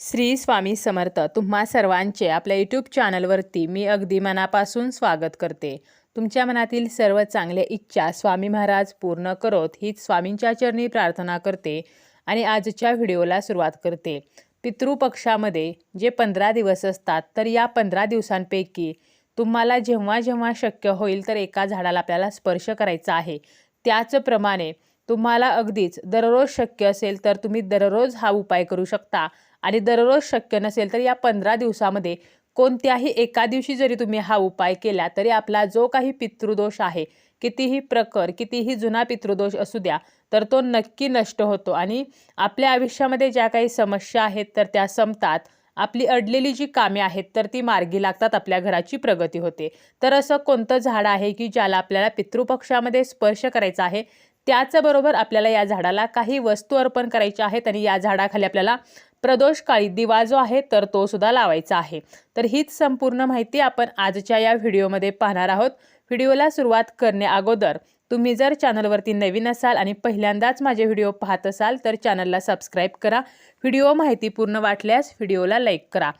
श्री स्वामी समर्थ तुम्हा सर्वांचे आपल्या यूट्यूब चॅनलवरती मी अगदी मनापासून स्वागत करते. तुमच्या मनातील सर्व चांगल्या इच्छा स्वामी महाराज पूर्ण करोत हीच स्वामींच्या चरणी प्रार्थना करते आणि आजच्या व्हिडिओला सुरुवात करते. पितृपक्षामध्ये जे पंधरा दिवस असतात तर या पंधरा दिवसांपैकी तुम्हाला जेव्हा जेव्हा शक्य होईल तर एका झाडाला आपल्याला स्पर्श करायचा आहे. त्याचप्रमाणे तुम्हाला अगदीच दररोज शक्य असेल तर तुम्ही दररोज हा उपाय करू शकता. आणि दररोज शक्य नसेल तर या पंधरा दिवसामध्ये कोणत्याही एका दिवशी जरी तुम्ही हा उपाय केला तरी आपला जो काही पितृदोष आहे कितीही प्रकर कितीही जुना पितृदोष असू द्या तर तो नक्की नष्ट होतो. आणि आपल्या आयुष्यामध्ये ज्या काही समस्या आहेत तर त्या संपतात. आपली अडलेली जी कामे आहेत तर ती मार्गी लागतात आपल्या घराची प्रगती होते. तर असं कोणतं झाड आहे की ज्याला आपल्याला पितृपक्षामध्ये स्पर्श करायचा आहे त्याचबरोबर आपल्याला या झाडाला काही वस्तू अर्पण करायच्या आहेत आणि या झाडाखाली आपल्याला प्रदोष काळी दिवा जो आहे तर तो सुद्धा लावायचा आहे. तर हीच संपूर्ण माहिती आपण आजच्या या व्हिडिओमध्ये पाहणार आहोत. व्हिडिओला सुरुवात करण्या अगोदर तुम्ही जर चॅनलवरती नवीन असाल आणि पहिल्यांदाच माझे व्हिडिओ पाहत असाल तर चॅनलला सबस्क्राईब करा. व्हिडिओ माहिती पूर्ण वाटल्यास व्हिडिओला लाईक करा.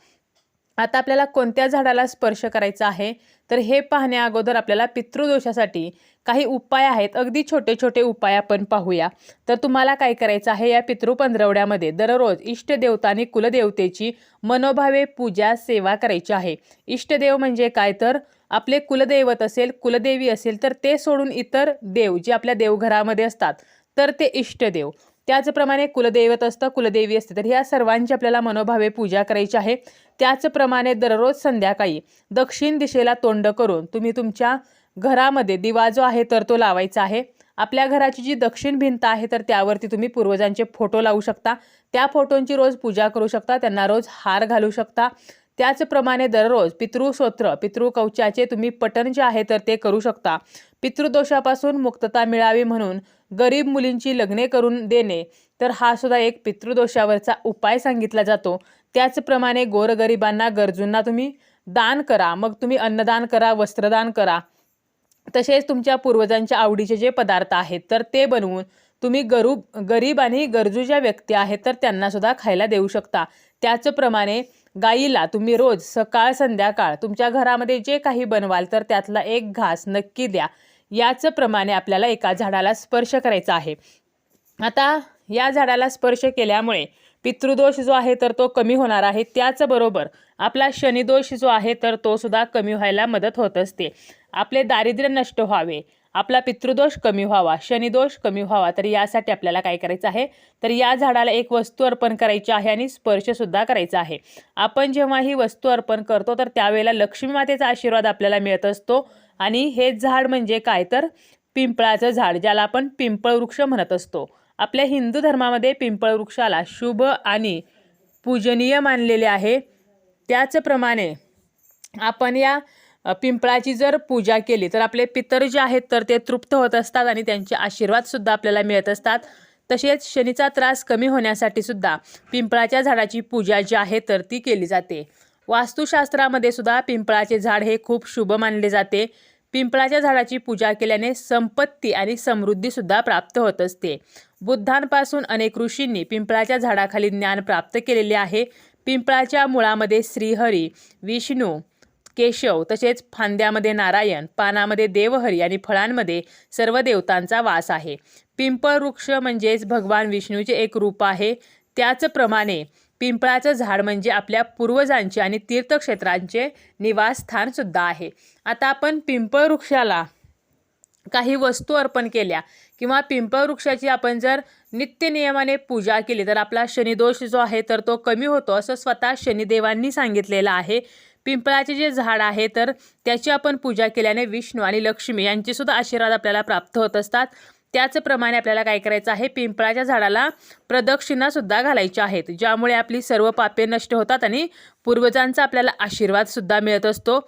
आता आपल्याला कोणत्या झाडाला स्पर्श करायचा आहे? तर हे पाहण्या अगोदर आपल्याला पितृदोषासाठी काही उपाय आहेत. अगदी छोटे छोटे उपाय आपण पाहूया. तर तुम्हाला काय करायचं आहे? या पितृपंधरवड्यामध्ये दररोज इष्टदेवता आणि कुलदेवतेची मनोभावे पूजा सेवा करायची आहे. इष्टदेव म्हणजे काय? तर आपले कुलदैवत असेल कुलदेवी असेल तर ते सोडून इतर देव जे आपल्या देवघरामध्ये असतात तर ते इष्टदेव. त्याचप्रमाणे कुलदैवत असतं कुलदेवी असते. तर ह्या सर्वांची आपल्याला मनोभावे पूजा करायची आहे. त्याचप्रमाणे दररोज संध्याकाळी दक्षिण दिशेला तोंड करून तुम्ही तुमच्या घरामध्ये दिवा जो आहे तर तो लावायचा आहे. आपल्या घराची जी दक्षिण भिंत आहे तर त्यावरती तुम्ही पूर्वजांचे फोटो लावू शकता. त्या फोटोंची रोज पूजा करू शकता. त्यांना रोज हार घालू शकता. त्याचप्रमाणे दररोज पितृस्तोत्र पितृकवचाचे तुम्ही पठण जे आहे तर ते करू शकता. पितृदोषापासून मुक्तता मिळावी म्हणून गरीब मुलींची लग्ने करून देणे तर हा सुद्धा एक पितृदोषावरचा उपाय सांगितला जातो. त्याचप्रमाणे गोरगरिबांना गरजूंना तुम्ही दान करा मग तुम्ही अन्नदान करा वस्त्रदान करा. तसेच तुमच्या पूर्वजांच्या आवडीचे जे पदार्थ आहेत तर ते बनवून तुम्ही गरू गरीब आणि गरजू ज्या व्यक्ती आहेत तर त्यांनासुद्धा खायला देऊ शकता. त्याचप्रमाणे गाईला तुम्ही रोज सकाळ संध्याकाळ तुमच्या घरामध्ये जे काही बनवाल तर त्यातला एक घास नक्की द्या. याच प्रमाणे आपल्याला एका झाडाला स्पर्श करायचा आहे. आता या झाडाला स्पर्श केल्यामुळे पितृदोष जो आहे तर तो कमी होणार आहे. त्याचबरोबर आपला शनिदोष जो आहे तर तो सुद्धा कमी व्हायला मदत होत असते. आपले दारिद्र्य नष्ट व्हावे. आपला पितृदोष कमी व्हावा शनिदोष कमी व्हावा तर यासाठी आपल्याला काय करायचं आहे? तर या झाडाला एक वस्तू अर्पण करायची आहे आणि स्पर्शसुद्धा करायचा आहे. आपण जेव्हा ही वस्तू अर्पण करतो तर त्यावेळेला लक्ष्मी मातेचा आशीर्वाद आपल्याला मिळत असतो. आणि हे झाड म्हणजे काय? तर पिंपळाचं झाड ज्याला आपण पिंपळ वृक्ष म्हणत असतो. आपल्या हिंदू धर्मामध्ये पिंपळ वृक्षाला शुभ आणि पूजनीय मानलेले आहे. त्याचप्रमाणे आपण या पिंपळाची जर पूजा केली तर आपले पितर जे आहेत तर ते तृप्त होत असतात आणि त्यांचे आशीर्वादसुद्धा आपल्याला मिळत असतात. तसेच शनीचा त्रास कमी होण्यासाठी सुद्धा पिंपळाच्या झाडाची पूजा जी आहे तर ती केली जाते. वास्तुशास्त्रामध्ये सुद्धा पिंपळाचे झाड हे खूप शुभ मानले जाते. पिंपळाच्या झाडाची पूजा केल्याने संपत्ती आणि समृद्धीसुद्धा प्राप्त होत असते. बुद्धांपासून अनेक ऋषींनी पिंपळाच्या झाडाखाली ज्ञान प्राप्त केलेले आहे. पिंपळाच्या मुळामध्ये श्रीहरी विष्णू केशव तसेच फांद्यामध्ये नारायण पानामध्ये देवहरी आणि फळांमध्ये सर्व देवतांचा वास आहे. पिंपळ वृक्ष म्हणजेच भगवान विष्णूचे एक रूप आहे. त्याचप्रमाणे पिंपळाचं झाड म्हणजे आपल्या पूर्वजांचे आणि तीर्थक्षेत्रांचे निवासस्थानसुद्धा आहे. आता आपण पिंपळ वृक्षाला काही वस्तू अर्पण केल्या किंवा पिंपळ वृक्षाची आपण जर नित्य नियमाने पूजा केली तर आपला शनिदोष जो आहे तर तो कमी होतो असं स्वतः शनिदेवांनी सांगितलेलं आहे. पिंपळाचे जे झाड आहे तर त्याची आपण पूजा केल्याने विष्णू आणि लक्ष्मी यांचे सुद्धा आशीर्वाद आपल्याला प्राप्त होत असतात. त्याचप्रमाणे आपल्याला काय करायचं आहे पिंपळाच्या झाडाला प्रदक्षिणासुद्धा घालायच्या आहेत ज्यामुळे आपली सर्व पापे नष्ट होतात आणि पूर्वजांचा आपल्याला आशीर्वादसुद्धा मिळत असतो.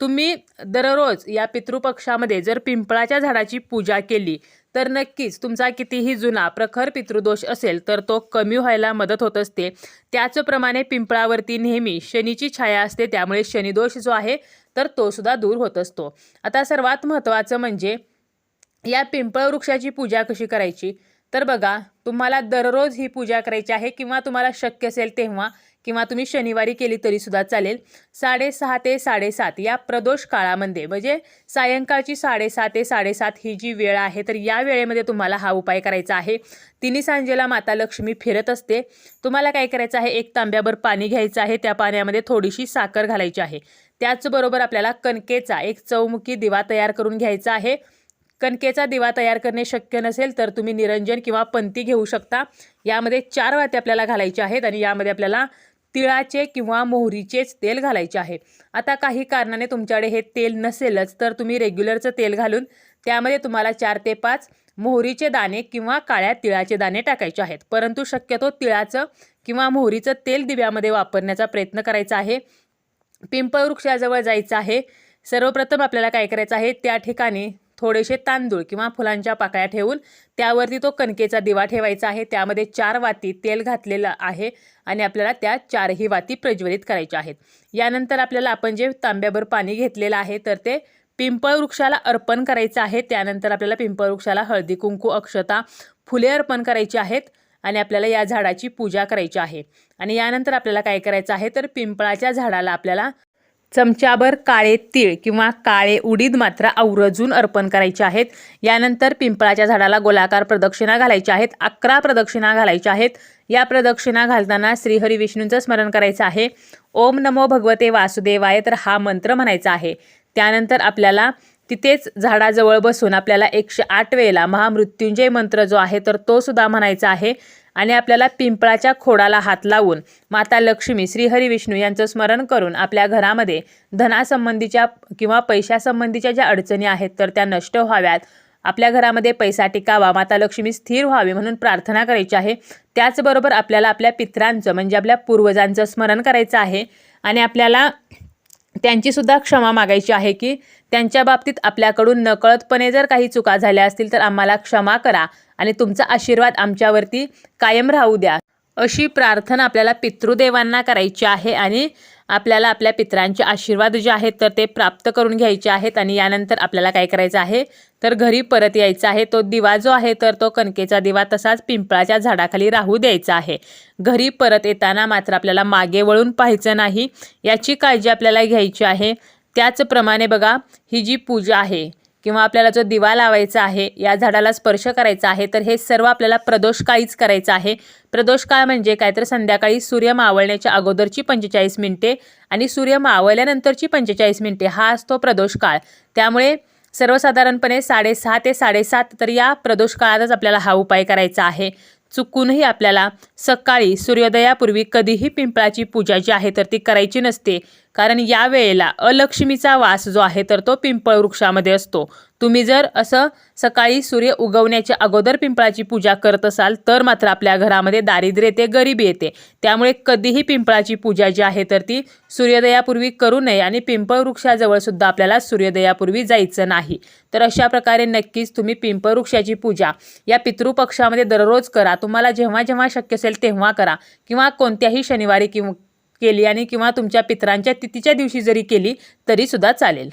तुम्ही दररोज या पितृपक्षामध्ये जर पिंपळाच्या झाडाची पूजा केली तर नक्कीच तुमचा कितीही जुना प्रखर पितृदोष असेल तर तो कमी व्हायला मदत होत असते. त्याचप्रमाणे पिंपळावरती नेहमी शनीची छाया असते त्यामुळे शनिदोष जो आहे तर तो सुद्धा दूर होत असतो. आता सर्वात महत्त्वाचं म्हणजे या पिंपळ वृक्षाची पूजा कशी करायची? तर बघा तुम्हाला दररोज ही पूजा करायची आहे किंवा तुम्हाला शक्य असेल तेव्हा किंवा तुम्ही शनिवारी केली तरीसुद्धा चालेल. साडेसहा ते साडेसात या प्रदोष काळामध्ये म्हणजे सायंकाळची साडेसहा ते साडेसात ही जी वेळ आहे तर या वेळेमध्ये तुम्हाला हा उपाय करायचा आहे. तिन्ही सांजेला माता लक्ष्मी फिरत असते. तुम्हाला काय करायचं आहे? एक तांब्याभर पाणी घ्यायचं आहे. त्या पाण्यामध्ये थोडीशी साखर घालायची आहे. त्याचबरोबर आपल्याला कणकेचा एक चौमुखी दिवा तयार करून घ्यायचा आहे. कणकेचा दिवा तयार करणे शक्य नसेल तर तुम्ही निरंजन किंवा पंती घेऊ शकता. यामध्ये चार वाते आपल्याला घालायचे आहेत आणि यामध्ये आपल्याला तिळाचे किंवा मोहरीचेच तेल घालायचे आहे. आता काही कारणाने तुमच्याकडे हे तेल नसेलच तर तुम्ही रेग्युलरचं तेल घालून त्यामध्ये तुम्हाला चार ते पाच मोहरीचे दाणे किंवा काळ्या तिळाचे दाणे टाकायचे आहेत. परंतु शक्यतो तिळाचं किंवा मोहरीचं तेल दिव्यामध्ये वापरण्याचा प्रयत्न करायचा आहे. पिंपळ वृक्षाजवळ जायचं आहे. सर्वप्रथम आपल्याला काय करायचं आहे? त्या ठिकाणी थोडेसे तांदूळ किंवा फुलांच्या पाकळ्या ठेवून त्यावरती तो कणकेचा दिवा ठेवायचा आहे. त्यामध्ये चार वाती तेल घातलेलं आहे आणि आपल्याला त्या चारही वाती प्रज्वलित करायच्या आहेत. यानंतर आपल्याला आपण जे तांब्याभर पाणी घेतलेलं आहे तर ते पिंपळ वृक्षाला अर्पण करायचं आहे. त्यानंतर आपल्याला पिंपळ वृक्षाला हळदी कुंकू अक्षता फुले अर्पण करायची आहेत आणि आपल्याला या झाडाची पूजा करायची आहे. आणि यानंतर आपल्याला काय करायचं आहे तर पिंपळाच्या झाडाला आपल्याला चमच्याभर काळे तीळ किंवा काळे उडीद मात्र आवर्जून अर्पण करायचे आहेत. यानंतर पिंपळाच्या झाडाला गोलाकार प्रदक्षिणा घालायच्या आहेत. अकरा प्रदक्षिणा घालायच्या आहेत. या प्रदक्षिणा घालताना श्रीहरी विष्णूंचं स्मरण करायचं आहे. ओम नमो भगवते वासुदेवाय तर हा मंत्र म्हणायचा आहे. त्यानंतर आपल्याला तिथेच झाडाजवळ बसून आपल्याला एकशे आठ वेळेला महामृत्युंजय मंत्र जो आहे तर तो सुद्धा म्हणायचा आहे. आणि आपल्याला पिंपळाच्या खोडाला हात लावून माता लक्ष्मी श्रीहरी विष्णू यांचं स्मरण करून आपल्या घरामध्ये धनासंबंधीच्या किंवा पैशासंबंधीच्या ज्या अडचणी आहेत तर त्या नष्ट व्हाव्यात. आपल्या घरामध्ये पैसा टिकावा माता लक्ष्मी स्थिर व्हावी म्हणून प्रार्थना करायची आहे. त्याचबरोबर आपल्याला आपल्या पित्रांचं म्हणजे आपल्या पूर्वजांचं स्मरण करायचं आहे. आणि आपल्याला त्यांचीसुद्धा क्षमा मागायची आहे की त्यांच्या बाबतीत आपल्याकडून नकळतपणे जर काही चुका झाल्या असतील तर आम्हाला क्षमा करा. आणि तुमचा आशीर्वाद आमच्यावरती कायम राहू द्या. अशी प्रार्थना आपल्याला पितृदेवांना करायची आहे आणि आपल्याला आपल्या पित्रांचे आशीर्वाद जे आहेत तर ते प्राप्त करून घ्यायचे आहेत आणि यानंतर आपल्याला काय करायचं आहे? तर घरी परत यायचं आहे. तो दिवा जो आहे तर तो कणकेचा दिवा तसाच पिंपळाच्या झाडाखाली राहू द्यायचा आहे. घरी परत येताना मात्र आपल्याला मागे वळून पाहायचं नाही. याची काळजी आपल्याला घ्यायची आहे. त्याचप्रमाणे बघा ही जी पूजा आहे किंवा आपल्याला जो दिवा लावायचा आहे या झाडाला स्पर्श करायचा आहे तर हे सर्व आपल्याला प्रदोषकाळीच करायचं आहे. प्रदोषकाळ म्हणजे काय? तर संध्याकाळी सूर्य मावळण्याच्या अगोदरची पंचेचाळीस मिनिटे आणि सूर्य मावळल्यानंतरची पंचेचाळीस मिनिटे. हा असतो प्रदोषकाळ. त्यामुळे सर्वसाधारणपणे साडेसहा ते साडेसात तर या प्रदोष काळातच आपल्याला हा उपाय करायचा आहे. चुकूनही आपल्याला सकाळी सूर्योदयापूर्वी कधीही पिंपळाची पूजा जी आहे तर ती करायची नसते. कारण या वेळेला अलक्ष्मीचा वास जो आहे तर तो पिंपळ वृक्षामध्ये असतो. तुम्ही जर असं सकाळी सूर्य उगवण्याच्या अगोदर पिंपळाची पूजा करत असाल तर मात्र आपल्या घरामध्ये दारिद्र्य येते गरिबी येते. त्यामुळे कधीही पिंपळाची पूजा जी आहे तर ती सूर्योदयापूर्वी करू नये आणि पिंपळ वृक्षाजवळ सुद्धा आपल्याला सूर्योदयापूर्वी जायचं नाही. तर अशा प्रकारे नक्कीच तुम्ही पिंपळ वृक्षाची पूजा या पितृपक्षामध्ये दररोज करा. तुम्हाला जेव्हा जेव्हा शक्य असेल तेव्हा करा. किंवा कोणत्याही शनिवारी किंवा केली आणि किंवा तुमच्या पितरांच्या तिथीच्या दिवशी जरी केली तरीसुद्धा चालेल.